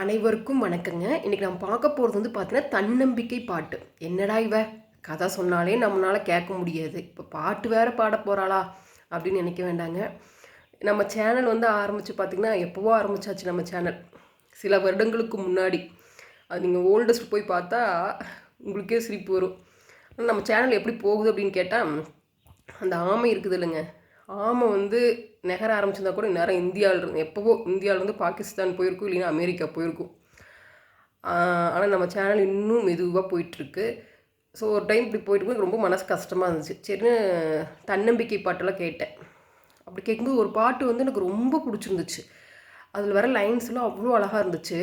அனைவருக்கும் வணக்கங்க. இன்றைக்கி நம்ம பார்க்க போகிறது வந்து பார்த்தீங்கன்னா தன்னம்பிக்கை பாட்டு. என்னடா இவ? கதை சொன்னாலே நம்மளால் கேட்க முடியாது. இப்போ பாட்டு வேறு பாட போகிறாளா அப்படின்னு நினைக்க வேண்டாங்க. நம்ம சேனல் வந்து ஆரம்பித்து பார்த்திங்கன்னா எப்போவோ ஆரம்பிச்சாச்சு நம்ம சேனல். சில வருடங்களுக்கு முன்னாடி. அது நீங்கள் ஓல்டஸ்ட் போய் பார்த்தா உங்களுக்கே சிரிப்பு வரும். நம்ம சேனல் எப்படி போகுது அப்படின்னு கேட்டால் அந்த ஆமை இருக்குது இல்லைங்க ஆமை வந்து நகர ஆரம்பிச்சிருந்தா கூட நேரம் இந்தியாவில் இருந்து எப்போவோ இந்தியாவிலேருந்து பாகிஸ்தான் போயிருக்கும் இல்லைன்னா அமெரிக்கா போயிருக்கும். ஆனால் நம்ம சேனல் இன்னும் மெதுவாக போயிட்டுருக்கு. ஸோ ஒரு டைம் இப்படி போயிட்டு ரொம்ப மனசு கஷ்டமாக இருந்துச்சு. சரின்னு தன்னம்பிக்கை பாட்டெல்லாம் கேட்டேன். அப்படி கேட்கும்போது ஒரு பாட்டு வந்து எனக்கு ரொம்ப பிடிச்சிருந்துச்சு. அதில் வர லைன்ஸ்லாம் அவ்வளோ அழகாக இருந்துச்சு.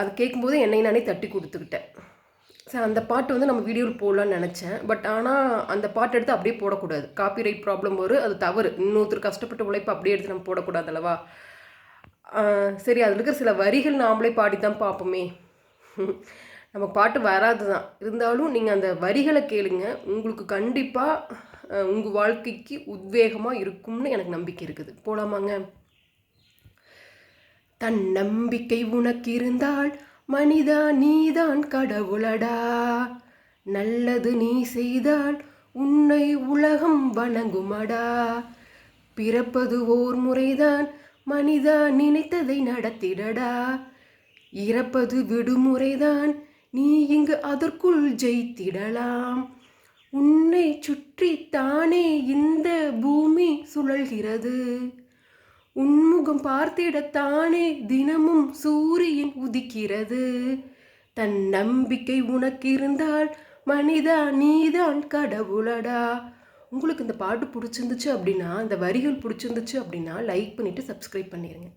அது கேட்கும்போது என்னை நானே தட்டி கொடுத்துக்கிட்டேன். சரி அந்த பாட்டு வந்து நம்ம வீடியோவில் போடலான்னு நினச்சேன். பட் ஆனால் அந்த பாட்டு எடுத்து அப்படியே போடக்கூடாது. காப்பிரைட் ப்ராப்ளம் வரும் அது தவறு. இன்னொருத்தர் கஷ்டப்பட்ட உழைப்பு அப்படியே எடுத்து நம்ம போடக்கூடாது அல்லவா? சரி அதில் இருக்கிற சில வரிகள் நாமளே பாடி தான் பார்ப்போமே. நமக்கு பாட்டு வராது தான் இருந்தாலும் நீங்கள் அந்த வரிகளை கேளுங்க. உங்களுக்கு கண்டிப்பாக உங்கள் வாழ்க்கைக்கு உத்வேகமாக இருக்கும்னு எனக்கு நம்பிக்கை இருக்குது. போலாமாங்க? தன் நம்பிக்கை உனக்கு இருந்தால் மனிதா நீதான் கடவுளடா. நல்லது நீ செய்தால் உன்னை உலகம் வணங்குமடா. பிறப்பது ஓர் முறைதான் மனிதா நினைத்ததை நடத்திடடா. இறப்பது விடுமுறைதான் நீ இங்கு அதற்குள் ஜெயித்திடலாம். உன்னை சுற்றி தானே இந்த பூமி சுழல்கிறது. உன்முகம் பார்த்திடத்தானே தினமும் சூரியன் உதிக்கிறது. தன் நம்பிக்கை உனக்கு இருந்தால் மனிதா நீதான் கடவுளடா. உங்களுக்கு இந்த பாட்டு பிடிச்சிருந்துச்சு அப்படின்னா இந்த வரிகள் பிடிச்சிருந்துச்சு அப்படின்னா லைக் பண்ணிவிட்டு சப்ஸ்கிரைப் பண்ணிடுங்க